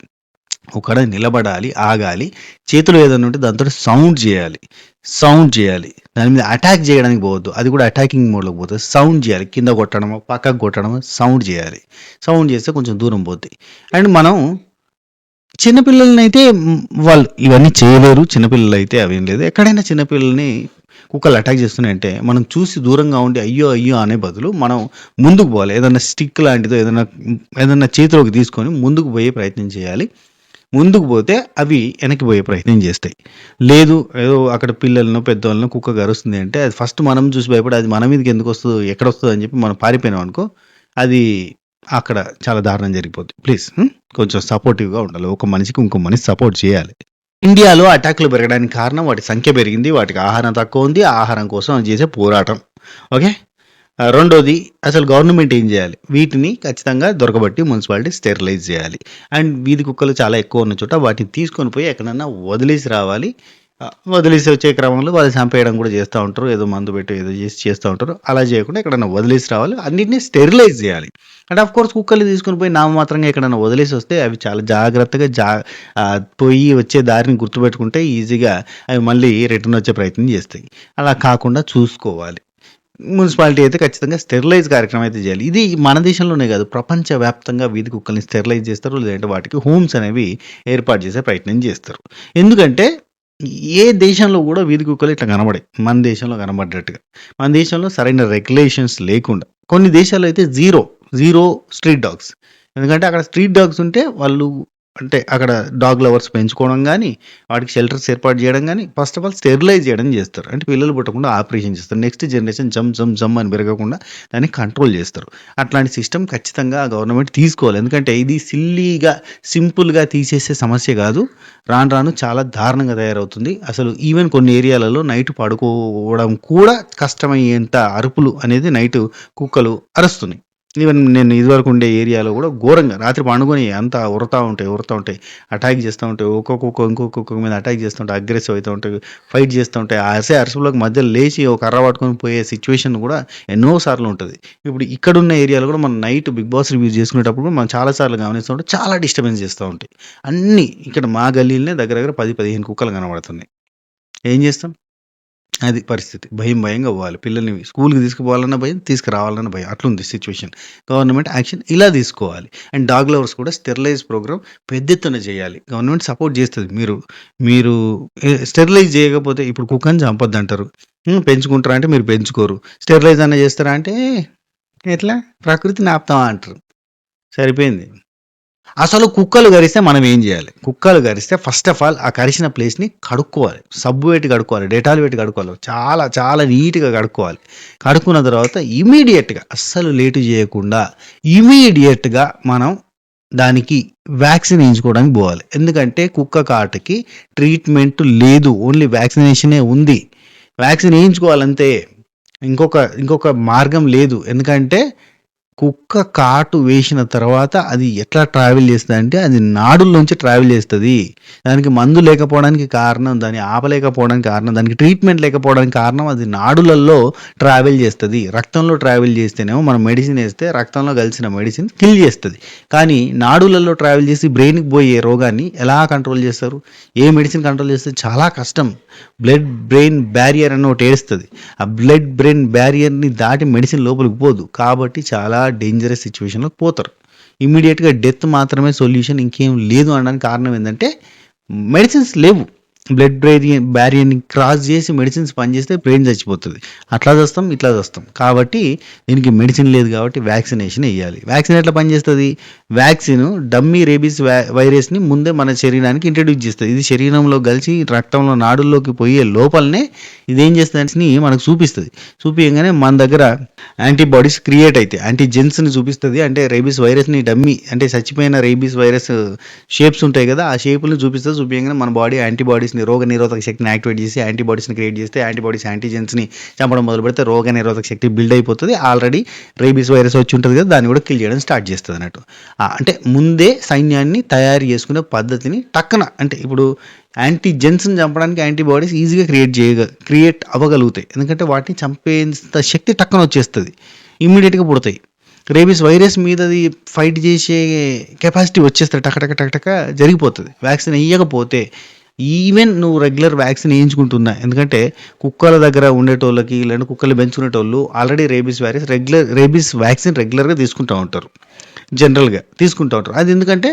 ఒకడ నిలబడాలి ఆగాలి చేతులు ఏదైనా ఉంటే దాంతో సౌండ్ చేయాలి సౌండ్ చేయాలి. దాని మీద అటాక్ చేయడానికి పోవద్దు. అది కూడా అటాకింగ్ మోడ్లోకి పోతుంది. సౌండ్ చేయాలి. కింద కొట్టడమో పక్కకు కొట్టడమో సౌండ్ చేయాలి. సౌండ్ చేస్తే కొంచెం దూరం పోతుంది అండ్ మనం చిన్నపిల్లలని అయితే వాళ్ళు ఇవన్నీ చేయలేరు. చిన్నపిల్లలు అయితే అవేం లేదు. ఎక్కడైనా చిన్నపిల్లల్ని కుక్కలు అటాక్ చేస్తున్నాయంటే మనం చూసి దూరంగా ఉండి అయ్యో అయ్యో అనే బదులు మనం ముందుకు పోవాలి. ఏదైనా స్టిక్ లాంటిదో ఏదైనా ఏదైనా చేతిలోకి తీసుకొని ముందుకు పోయే ప్రయత్నం చేయాలి. ముందుకు పోతే అవి వెనక్కి పోయే ప్రయత్నం చేస్తాయి. లేదు ఏదో అక్కడ పిల్లలను పెద్దవాళ్ళను కుక్క గరుస్తుంది అంటే అది ఫస్ట్ మనం చూసి భయపడి అది మన మీదకి ఎందుకు వస్తుందో ఎక్కడ వస్తుందో అని చెప్పి మనం పారిపోయినాం అనుకో అది అక్కడ చాలా దారుణం జరిగిపోతుంది ప్లీజ్ కొంచెం సపోర్టివ్గా ఉండాలి. ఒక మనిషికి ఇంకో మనిషి సపోర్ట్ చేయాలి. ఇండియాలో అటాక్లు పెరగడానికి కారణం వాటి సంఖ్య పెరిగింది వాటికి ఆహారం తక్కువ ఉంది ఆహారం కోసం చేసే పోరాటం. ఓకే? రెండోది అసలు గవర్నమెంట్ ఏం చేయాలి? వీటిని ఖచ్చితంగా దొరకబట్టి మున్సిపాలిటీ స్టెరిలైజ్ చేయాలి. అండ్ వీధి కుక్కలు చాలా ఎక్కువ ఉన్న చోట వాటిని తీసుకొని పోయి ఎక్కడన్నా వదిలేసి రావాలి. వదిలేసి వచ్చే క్రమంలో వాళ్ళు చంపేయడం కూడా చేస్తూ ఉంటారు. ఏదో మందు పెట్టి ఏదో చేసి చేస్తూ ఉంటారు. అలా చేయకుండా ఎక్కడైనా వదిలేసి రావాలి. అన్నింటినీ స్టెరిలైజ్ చేయాలి. అండ్ ఆఫ్ కోర్స్ కుక్కలు తీసుకుని పోయి నామమాత్రంగా ఎక్కడైనా వదిలేసి వస్తే అవి చాలా జాగ్రత్తగా జా పోయి వచ్చే దారిని గుర్తుపెట్టుకుంటే ఈజీగా అవి మళ్ళీ రిటర్న్ వచ్చే ప్రయత్నం చేస్తాయి. అలా కాకుండా చూసుకోవాలి. మున్సిపాలిటీ అయితే ఖచ్చితంగా స్టెరిలైజ్ కార్యక్రమం అయితే చేయాలి. ఇది మన దేశంలోనే కాదు ప్రపంచవ్యాప్తంగా వీధి కుక్కల్ని స్టెరిలైజ్ చేస్తారు లేదంటే వాటికి హోమ్స్ అనేవి ఏర్పాటు చేసే ప్రయత్నం చేస్తారు. ఎందుకంటే ఏ దేశంలో కూడా వీధి కుక్కలు ఇట్లా కనబడాయి మన దేశంలో కనబడ్డట్టుగా. మన దేశంలో సరైన రెగ్యులేషన్స్ లేకుండా. కొన్ని దేశాల్లో అయితే జీరో జీరో స్ట్రీట్ డాగ్స్. ఎందుకంటే అక్కడ స్ట్రీట్ డాగ్స్ ఉంటే వాళ్ళు అంటే అక్కడ డాగ్ లవర్స్ పెంచుకోవడం కానీ వాటికి షెల్టర్స్ ఏర్పాటు చేయడం కానీ ఫస్ట్ ఆఫ్ ఆల్ స్టెరిలైజ్ చేయడం చేస్తారు. అంటే పిల్లలు పుట్టకుండా ఆపరేషన్ చేస్తారు. నెక్స్ట్ జనరేషన్ జమ్ జమ్ జమ్ అని పెరగకుండా దాన్ని కంట్రోల్ చేస్తారు. అట్లాంటి సిస్టమ్ ఖచ్చితంగా గవర్నమెంట్ తీసుకోవాలి. ఎందుకంటే ఇది సిల్లీగా సింపుల్గా తీసేసే సమస్య కాదు. రాను రాను చాలా దారుణంగా తయారవుతుంది. అసలు ఈవెన్ కొన్ని ఏరియాలలో నైట్ పడుకోవడం కూడా కష్టమయ్యేంత అరుపులు అనేది నైట్ కుక్కలు అరుస్తున్నాయి. ఈవెన్ నేను ఇదివరకు ఉండే ఏరియాలో కూడా ఘోరంగా రాత్రి పండుకొని అంతా ఉరతా ఉంటాయి ఉరతా ఉంటాయి. అటాక్ చేస్తూ ఉంటాయి. ఒక్కొక్క కుక్క ఇంకొక మీద అటాక్ చేస్తూ ఉంటాయి. అగ్రెసివ్ అవుతూ ఉంటాయి. ఫైట్ చేస్తూ ఉంటాయి. ఆ అరిసే అరుసులోకి మధ్యలో లేచి ఒక కర్ర పట్టుకొని పోయే సిచ్యువేషన్ కూడా ఎన్నో సార్లు ఉంటుంది. ఇప్పుడు ఇక్కడ ఉన్న ఏరియాలో కూడా మనం నైట్ బిగ్ బాస్ రివ్యూ చేసుకునేటప్పుడు కూడా మనం చాలా సార్లు గమనిస్తూ ఉంటాం. చాలా డిస్టర్బెన్స్ చేస్తూ ఉంటాయి. అన్నీ ఇక్కడ మా గల్లీలనే దగ్గర దగ్గర పది పదిహేను కుక్కలు కనబడుతున్నాయి. ఏం చేస్తాం? అది పరిస్థితి. భయం భయంగా పోవాలి పిల్లల్ని స్కూల్కి తీసుకుపోవాలన్న భయం తీసుకురావాలన్న భయం. అట్లుంది సిచ్యువేషన్. గవర్నమెంట్ యాక్షన్ ఇలా తీసుకోవాలి. అండ్ డాగ్ లవర్స్ కూడా స్టెరిలైజ్ ప్రోగ్రామ్ పెద్ద ఎత్తున చేయాలి. గవర్నమెంట్ సపోర్ట్ చేస్తుంది. మీరు మీరు స్టెరిలైజ్ చేయకపోతే ఇప్పుడు కుక్కని చంపొద్దు అంటారు పెంచుకుంటారా అంటే మీరు పెంచుకోరు. స్టెరిలైజ్ అన్న చేస్తారా అంటే ఎట్లా? ప్రకృతిని ఆపుతామా అంటారు. సరిపోయింది. అసలు కుక్కలు గరిస్తే మనం ఏం చేయాలి? కుక్కలు గరిస్తే ఫస్ట్ ఆఫ్ ఆల్ ఆ కరిచిన ప్లేస్ని కడుక్కోవాలి. సబ్బు పెట్టి కడుక్కోవాలి డెటాల్ పెట్టి కడుక్కోవాలి. చాలా చాలా నీట్గా కడుక్కోవాలి. కడుక్కున్న తర్వాత ఇమీడియట్గా అస్సలు లేటు చేయకుండా ఇమీడియట్గా మనం దానికి వ్యాక్సిన్ వేయించుకోవడానికి పోవాలి. ఎందుకంటే కుక్క కాటుకి ట్రీట్మెంట్ లేదు. ఓన్లీ వ్యాక్సినేషనే ఉంది. వ్యాక్సిన్ వేయించుకోవాలంతే ఇంకొక ఇంకొక మార్గం లేదు. ఎందుకంటే కుక్క కాటు వేసిన తర్వాత అది ఎట్లా ట్రావెల్ చేస్తుంది అంటే అది నాడుల్లోంచి ట్రావెల్ చేస్తుంది. దానికి మందు లేకపోవడానికి కారణం దాన్ని ఆపలేకపోవడానికి కారణం దానికి ట్రీట్మెంట్ లేకపోవడానికి కారణం అది నాడులలో ట్రావెల్ చేస్తుంది. రక్తంలో ట్రావెల్ చేస్తేనేమో మనం మెడిసిన్ వేస్తే రక్తంలో కలిసిన మెడిసిన్ కిల్ చేస్తుంది. కానీ నాడులలో ట్రావెల్ చేసి బ్రెయిన్కి పోయే రోగాన్ని ఎలా కంట్రోల్ చేస్తారు? ఏ మెడిసిన్ కంట్రోల్ చేస్తే చాలా కష్టం. బ్లడ్ బ్రెయిన్ బ్యారియర్ అని ఒకటి ఏడుస్తుంది. ఆ బ్లడ్ బ్రెయిన్ బ్యారియర్ని దాటి మెడిసిన్ లోపలికి పోదు. కాబట్టి చాలా డేంజరస్ సిచ్యువేషన్లోకి పోతారు. ఇమీడియట్గా డెత్ మాత్రమే సొల్యూషన్ ఇంకేం లేదు అనడానికి కారణం ఏంటంటే మెడిసిన్స్ లేవు. బ్లడ్ బ్రేరియన్ బ్యారియర్ని క్రాస్ చేసి మెడిసిన్స్ పనిచేస్తే బ్రెయిన్ చచ్చిపోతుంది. అట్లా చేస్తాం ఇట్లా చేస్తాం. కాబట్టి దీనికి మెడిసిన్ లేదు కాబట్టి వ్యాక్సినేషన్ వేయాలి. వ్యాక్సిన్ ఎట్లా పనిచేస్తుంది? వ్యాక్సిన్ డమ్మీ రేబీస్ వైరస్ని ముందే మన శరీరానికి ఇంట్రడ్యూస్ చేస్తుంది. ఇది శరీరంలో కలిసి రక్తంలో నాడుల్లోకి పోయే లోపలనే ఇదేం చేస్తుంది మనకు చూపిస్తుంది. చూపించగానే మన దగ్గర యాంటీబాడీస్ క్రియేట్ అవుతాయి యాంటీజెన్స్ని చూపిస్తుంది. అంటే రేబీస్ వైరస్ని డమ్మీ అంటే చచ్చిపోయిన రేబీస్ వైరస్ షేప్స్ ఉంటాయి కదా ఆ షేపులను చూపిస్తుంది. చూపించగానే మన బాడీ యాంటీబాడీస్ యాంటీబాడీస్ని రోగ నిరోధక శక్తిని యాక్టివేట్ చేసి యాంటీబాడీస్ని క్రియేట్ చేస్తే యాంటీబాడీస్ యాంటీజెన్స్ని చంపడం మొదలు పెడితే రోగ నిరోధక శక్తి బిల్డ్ అయిపోతుంది. ఆల్రెడీ రేబీస్ వైరస్ వచ్చి ఉంటుంది కదా దాన్ని కూడా కిల్ చేయడం స్టార్ట్ చేస్తుంది అన్నట్టు. అంటే ముందే సైన్యాన్ని తయారు చేసుకునే పద్ధతిని టక్కన అంటే ఇప్పుడు యాంటీజెన్స్ని చంపడానికి యాంటీబాడీస్ ఈజీగా క్రియేట్ చేయగ క్రియేట్ అవ్వగలుగుతాయి ఎందుకంటే వాటిని చంపేంత శక్తి టక్కన వచ్చేస్తుంది ఇమ్మీడియట్గా పుడతాయి. రేబీస్ వైరస్ మీద అది ఫైట్ చేసే కెపాసిటీ వచ్చేస్తారు టక టక టక టక జరిగిపోతుంది. వ్యాక్సిన్ వేయకపోతే ఈవెన్ నువ్వు రెగ్యులర్ వ్యాక్సిన్ వేయించుకుంటున్నా. ఎందుకంటే కుక్కల దగ్గర ఉండేటోళ్ళకి లేదంటే కుక్కలు పెంచుకునేటోళ్ళు already rabies virus regular rabies vaccine రెగ్యులర్గా తీసుకుంటూ ఉంటారు. జనరల్గా తీసుకుంటూ ఉంటారు. అది ఎందుకంటే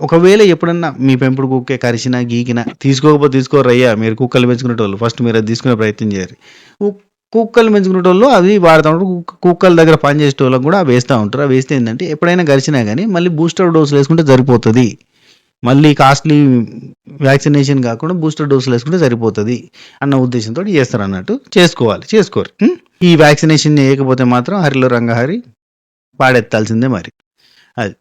ఒకవేళ ఎప్పుడన్నా మీ పెంపుడు కుక్కే కరిచినా గీకినా తీసుకోకపోతే తీసుకోరయ్యా మీరు కుక్కలు పెంచుకునేటోళ్ళు. ఫస్ట్ మీరు అది తీసుకునే ప్రయత్నం చేయాలి. కుక్కలు పెంచుకునేటోళ్ళు అవి వాడుతూ. ఉంటారు కుక్కల దగ్గర పనిచేసేటోళ్ళకి కూడా వేస్తూ ఉంటారు. ఆ వేస్తే ఏంటంటే ఎప్పుడైనా గరిచినా కానీ మళ్ళీ బూస్టర్ డోసులు వేసుకుంటే సరిపోతుంది. మళ్ళీ కాస్ట్లీ వ్యాక్సినేషన్ కాకుండా బూస్టర్ డోసులు వేసుకుంటే సరిపోతుంది అన్న ఉద్దేశంతో చేస్తారు అన్నట్టు చేసుకోవాలి. చేసుకోరు. ఈ వ్యాక్సినేషన్ వేయకపోతే మాత్రం హరిలో రంగహరి పాడెత్తాల్సిందే మరి. అది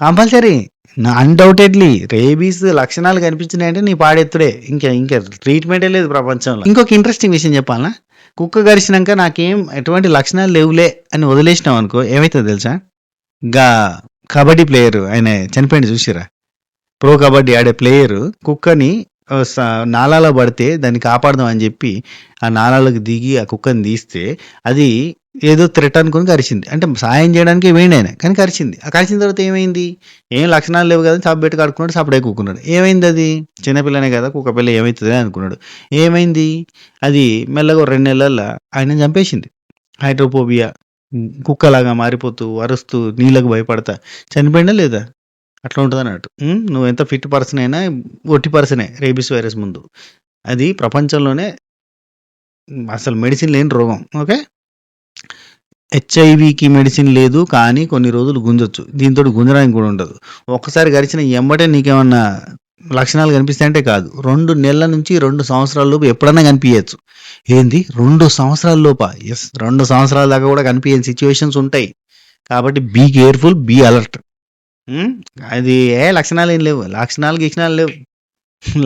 కంపల్సరీ. నా అన్డౌటెడ్లీ. రేబీస్ లక్షణాలు కనిపించినాయంటే నీ పాడెత్తుడే. ఇంకా ఇంకా ట్రీట్మెంటే లేదు ప్రపంచంలో. ఇంకొక ఇంట్రెస్టింగ్ విషయం చెప్పాలనా? కుక్క గరిచినాక నాకేం ఎటువంటి లక్షణాలు లేవులే అని వదిలేసినాం అనుకో ఏమైతే తెలుసా? గా కబడ్డీ ప్లేయర్ ఆయన చనిపోయింది చూసిరా ప్రో కబడ్డీ ఆడే ప్లేయర్ కుక్కని స- నాలాలో పడితే దాన్ని కాపాడదాం అని చెప్పి ఆ నాలాలకు దిగి ఆ కుక్కని తీస్తే అది ఏదో థ్రెట్ అనుకుని కరిచింది. అంటే సాయం చేయడానికి వేయండి ఆయన కానీ కరిచింది. ఆ కరిచిన తర్వాత ఏమైంది? ఏం లక్షణాలు లేవు కదా చాప పెట్టి కడుకున్నాడు చాపడే కూకున్నాడు. ఏమైంది అది? చిన్నపిల్లనే కదా కుక్క పిల్ల ఏమవుతుంది అనుకున్నాడు. ఏమైంది? అది మెల్లగా రెండు నెలల్లో ఆయన చంపేసింది. హైడ్రోపోబియా కుక్కలాగా మారిపోతూ అరుస్తూ నీళ్ళకు భయపడతా చనిపోయినా లేదా? అట్లా ఉంటుంది అన్నట్టు. నువ్వు ఎంత ఫిట్ పర్సన్ అయినా ఒట్టి పర్సనే రేబీస్ వైరస్ ముందు. అది ప్రపంచంలోనే అసలు మెడిసిన్ లేని రోగం ఓకే? హెచ్ఐవికి మెడిసిన్ లేదు కానీ కొన్ని రోజులు గుంజొచ్చు. దీంతో గుంజడానికి కూడా ఉండదు. ఒక్కసారి గడిచిన ఎంబటే నీకేమన్నా లక్షణాలు కనిపిస్తాయంటే కాదు. రెండు నెలల నుంచి రెండు సంవత్సరాల లోపు ఎప్పుడన్నా కనిపించచ్చు ఏంది? రెండు సంవత్సరాల లోప? ఎస్ రెండు సంవత్సరాల దాకా కూడా కనిపించని సిచ్యువేషన్స్ ఉంటాయి. కాబట్టి బీ కేర్ఫుల్ బీ అలర్ట్ అది ఏ లక్షణాలు ఏం లేవు. లక్షణాలు గిక్షణాలు లేవు.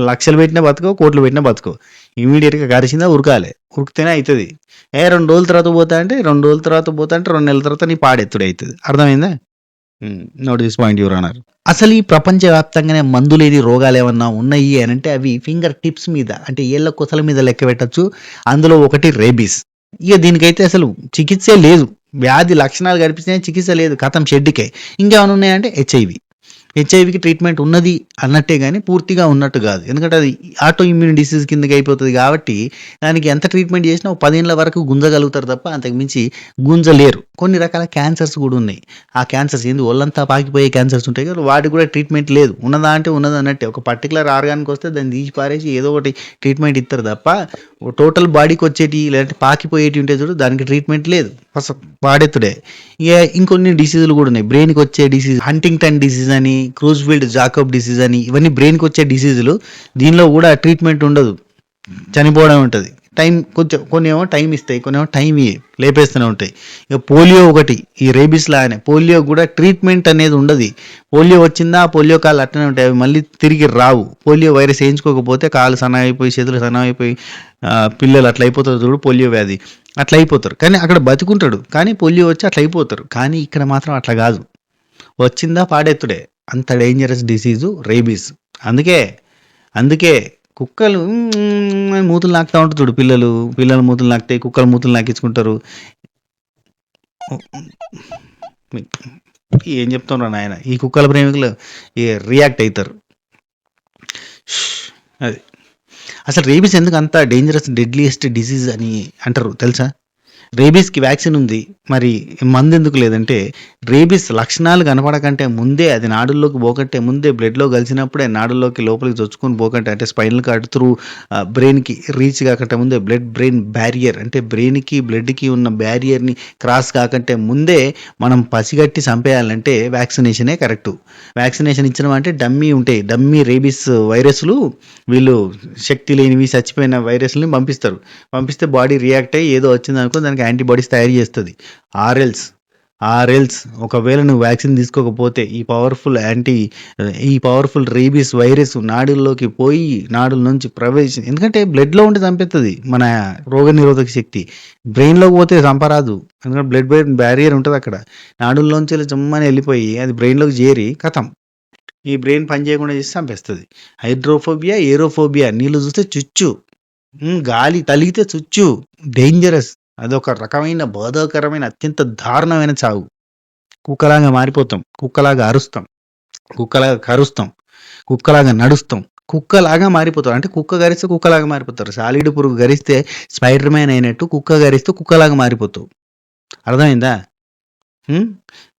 లక్షలు పెట్టినా బతుకో కోట్లు పెట్టినా బతుకో. ఇమీడియట్గా కరిచిందా ఉరకాలి. ఉరికితేనే అవుతుంది ఏ రెండు రోజుల తర్వాత పోతా అంటే రెండు రోజుల తర్వాత పోతా అంటే రెండు నెలల తర్వాత నీ పాడెత్తుడు అవుతుంది అర్థమైందా? నోట్ దిస్ పాయింట్ యువర్ అన్నారు అసలు ఈ ప్రపంచవ్యాప్తంగానే మందు లేని రోగాలు ఏమన్నా ఉన్నాయి అని అంటే అవి ఫింగర్ టిప్స్ మీద అంటే ఏళ్ళ కొసల మీద లెక్క పెట్టచ్చు. అందులో ఒకటి రేబీస్. ఇక దీనికైతే అసలు చికిత్సే లేదు. వ్యాధి లక్షణాలు కనిపిస్తున్నాయి చికిత్స లేదు. కథం షెడ్డికే. ఇంకేమైనా ఉన్నాయంటే హెచ్ఐవి హెచ్ఐవికి ట్రీట్మెంట్ ఉన్నది అన్నట్టే కానీ పూర్తిగా ఉన్నట్టు కాదు. ఎందుకంటే అది ఆటో ఇమ్యూన్ డిసీజ్ కిందకి అయిపోతుంది కాబట్టి దానికి ఎంత ట్రీట్మెంట్ చేసినా ఒక పదేళ్ళ వరకు గుంజగలుగుతారు తప్ప అంతకు మించి గుంజలేరు. కొన్ని రకాల క్యాన్సర్స్ కూడా ఉన్నాయి. ఆ క్యాన్సర్స్ ఏంది? ఒళ్ళంతా పాకిపోయే క్యాన్సర్స్ ఉంటాయి కదా వాటికి కూడా ట్రీట్మెంట్ లేదు. ఉన్నదా అంటే ఉన్నది అన్నట్టే. ఒక పర్టికులర్ ఆర్గాన్కి వస్తే దాన్ని తీసి పారేసి ఏదో ఒకటి ట్రీట్మెంట్ ఇస్తారు తప్ప టోటల్ బాడీకి వచ్చేటి లేదంటే పాకిపోయేటి ఉంటే చూడు దానికి ట్రీట్మెంట్ లేదు. ఫస్ట్ పాడెత్తుడే ఇక ఇంకొన్ని డిసీజులు కూడా ఉన్నాయి. బ్రెయిన్కి వచ్చే డిసీజ్ హంటింగ్టన్ డిసీజ్ అని క్రూజ్ఫీల్డ్ జాకబ్ డిసీజ్ అని ఇవన్నీ బ్రెయిన్కి వచ్చే డిసీజులు. దీనిలో కూడా ట్రీట్మెంట్ ఉండదు. చనిపోవడం ఉంటుంది. టైం కొంచెం కొన్ని ఏమో టైం ఇస్తాయి కొన్ని ఏమో టైం ఇవి లేపేస్తూనే ఉంటాయి. ఇక పోలియో ఒకటి ఈ రేబీస్ లాగానే. పోలియో కూడా ట్రీట్మెంట్ అనేది ఉండదు. పోలియో వచ్చిందా పోలియో కాళ్ళు అట్లనే ఉంటాయి. అవి మళ్ళీ తిరిగి రావు. పోలియో వైరస్ వేయించుకోకపోతే కాళ్ళు సన్న అయిపోయి చేతులు సన్న అయిపోయి పిల్లలు అట్లా అయిపోతారు చూడు పోలియో వ్యాధి. అట్లా అయిపోతారు. కానీ అక్కడ బతుకుంటాడు. కానీ పోలియో వచ్చి అట్లా అయిపోతారు. కానీ ఇక్కడ మాత్రం అట్లా కాదు. వచ్చిందా పాడెత్తుడే. అంత డేంజరస్ డిసీజు రేబీస్ అందుకే అందుకే కుక్కలు మూతులు నాకుతూ ఉంటారు చూడు పిల్లలు. పిల్లలు మూతులు నాకుతాయి కుక్కలు మూతులు నాకించుకుంటారు ఏం చెప్తున్నారు నాయన? ఈ కుక్కల ప్రేమికులు రియాక్ట్ అవుతారు అది. అసలు రేబీస్ ఎందుకు అంత డేంజరస్ డెడ్లీయెస్ట్ డిసీజ్ అని అంటారు తెలుసా? రేబీస్కి వ్యాక్సిన్ ఉంది. మరి మందు ఎందుకు లేదంటే రేబీస్ లక్షణాలు కనపడకంటే ముందే అది నాడుల్లోకి పోకంటే ముందే బ్లడ్లో కలిసినప్పుడే నాడుల్లోకి లోపలికి చొచ్చుకొని పోకంటే అంటే స్పైనల్ కార్డ్ త్రూ బ్రెయిన్కి రీచ్ కాకంటే ముందే బ్లడ్ బ్రెయిన్ బ్యారియర్ అంటే బ్రెయిన్కి బ్లడ్కి ఉన్న బ్యారియర్ని క్రాస్ కాకంటే ముందే మనం పసిగట్టి చంపేయాలంటే వ్యాక్సినేషనే కరెక్ట్. వ్యాక్సినేషన్ ఇచ్చిన అంటే డమ్మీ ఉంటాయి. డమ్మీ రేబీస్ వైరస్లు వీళ్ళు శక్తి లేనివి చచ్చిపోయిన వైరస్ని పంపిస్తారు. పంపిస్తే బాడీ రియాక్ట్ అయ్యి ఏదో వచ్చింది అనుకో దానికి యాంటీబాడీస్ తయారు చేస్తుంది. ఆర్ఎల్స్ ఆర్ఎల్స్ ఒకవేళ నువ్వు వ్యాక్సిన్ తీసుకోకపోతే ఈ పవర్ఫుల్ యాంటీ ఈ పవర్ఫుల్ రేబీస్ వైరస్ నాడుల్లోకి పోయి నాడుల నుంచి ప్రవేశం ఎందుకంటే బ్లడ్లో ఉంటే చంపేస్తుంది మన రోగ నిరోధక శక్తి. బ్రెయిన్లోకి పోతే చంపరాదు. ఎందుకంటే బ్లడ్ బ్రెయిన్ బ్యారియర్ ఉంటుంది అక్కడ. నాడుల్లోంచి వెళ్ళి జమ్మని వెళ్ళిపోయి అది బ్రెయిన్లోకి చేరి కథం ఈ బ్రెయిన్ పని చేయకుండా చేసి చంపేస్తుంది. హైడ్రోఫోబియా ఏరోఫోబియా నీళ్ళు చూస్తే చుచ్చు. గాలి తలిగితే చుచ్చు. డేంజరస్. అదొక రకమైన బాధాకరమైన అత్యంత దారుణమైన చావు. కుక్కలాగా మారిపోతాం. కుక్కలాగా అరుస్తాం. కుక్కలాగా కరుస్తాం. కుక్కలాగా నడుస్తాం. కుక్కలాగా మారిపోతారు అంటే కుక్క గరిస్తే కుక్కలాగా మారిపోతారు. సాలిడ్ పురుగు గరిస్తే స్పైడర్ మ్యాన్ అయినట్టు కుక్క గరిస్తే కుక్కలాగా మారిపోతావు. అర్థమైందా?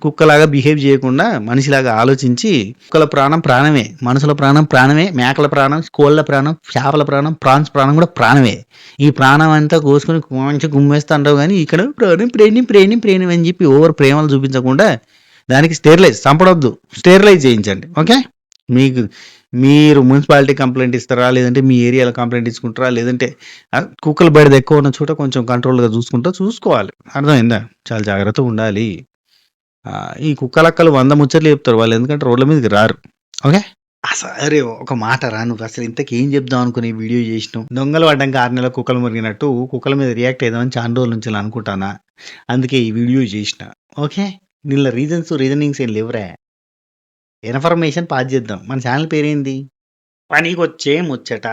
కుక్కలాగా బిహేవ్ చేయకుండా మనిషిలాగా ఆలోచించి కుక్కల ప్రాణం ప్రాణమే మనుషుల ప్రాణం ప్రాణమే మేకల ప్రాణం కోళ్ళ ప్రాణం చేపల ప్రాణం ప్రాన్స్ ప్రాణం కూడా ప్రాణమే. ఈ ప్రాణం అంతా కోసుకొని మంచిగా గుమ్మేస్తా అంటావు కానీ ఇక్కడ ప్రాణం ప్రేణి ప్రేణి ప్రేణి అని చెప్పి ఓవర్ ప్రేమలు చూపించకుండా దానికి స్టెరిలైజ్ చంపడొద్దు స్టెరిలైజ్ చేయించండి ఓకే? మీకు మీరు మున్సిపాలిటీ కంప్లైంట్ ఇస్తారా? లేదంటే మీ ఏరియాలో కంప్లైంట్ ఇచ్చుకుంటారా? లేదంటే కుక్కలు కుక్కల బయట ఎక్కువ ఉన్న చోట కొంచెం కంట్రోల్గా చూసుకుంటా చూసుకోవాలి. అర్థమైందా? చాలా జాగ్రత్తగా ఉండాలి. ఈ కుక్కలక్కలు వంద ముచ్చట్లు చెప్తారు. వాళ్ళు ఎందుకంటే రోడ్ల మీదకి రారు. ఓకే? సరే ఒక మాట రా నువ్వు. అసలు ఇంతకీ ఏం చెప్దాం అనుకుని ఈ వీడియో చేసినావు? దొంగలు పడ్డాక ఆరు నెలల కుక్కలు మురిగినట్టు కుక్కల మీద రియాక్ట్ అయ్యామని చాలా రోజుల నుంచి అనుకుంటానా? అందుకే ఈ వీడియో చేసిన. ఓకే? నీళ్ళ రీజన్స్ రీజనింగ్స్ ఏం లేవురా. ఇన్ఫర్మేషన్ పాస్ చేద్దాం. మన ఛానల్ పేరేంది? పనికొచ్చే ముచ్చట.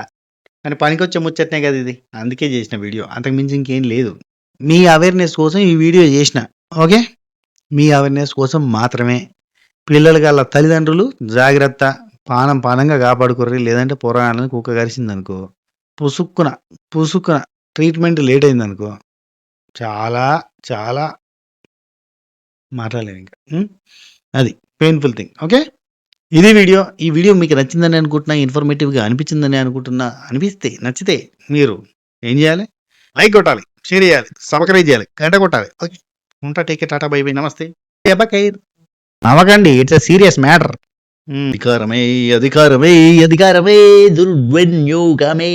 అని పనికొచ్చే ముచ్చటనే కదా ఇది. అందుకే చేసిన వీడియో. అంతకు మించి ఇంకేం లేదు. మీ అవేర్నెస్ కోసం ఈ వీడియో చేసిన. ఓకే? మీ అవేర్నెస్ కోసం మాత్రమే. పిల్లలు గల తల్లిదండ్రులు జాగ్రత్త పానం పానంగా కాపాడుకోర్రి లేదంటే పురాణాలను కుక్క కరిసిందనుకో. పుసుక్కున పుసుక్కున ట్రీట్మెంట్ లేట్ అయిందనుకో. చాలా చాలా మాట్లాడలేను ఇంకా. అది పెయిన్ఫుల్ థింగ్ ఓకే? ఇది వీడియో. ఈ వీడియో మీకు నచ్చిందని అనుకుంటున్నా ఇన్ఫర్మేటివ్గా అనిపించిందని అనుకుంటున్నా అనిపిస్తే నచ్చితే మీరు ఏం చేయాలి? లైక్ కొట్టాలి షేర్ చేయాలి సబ్స్క్రైబ్ చేయాలి గంట కొట్టాలి. ఓకే? ఉంటా టేకే టాటా బై బై నమస్తే. నవ్వకండి ఇట్స్ అ సీరియస్ మ్యాటర్ అధికారమే అధికారమే అధికారమే దుర్వినియోగమే.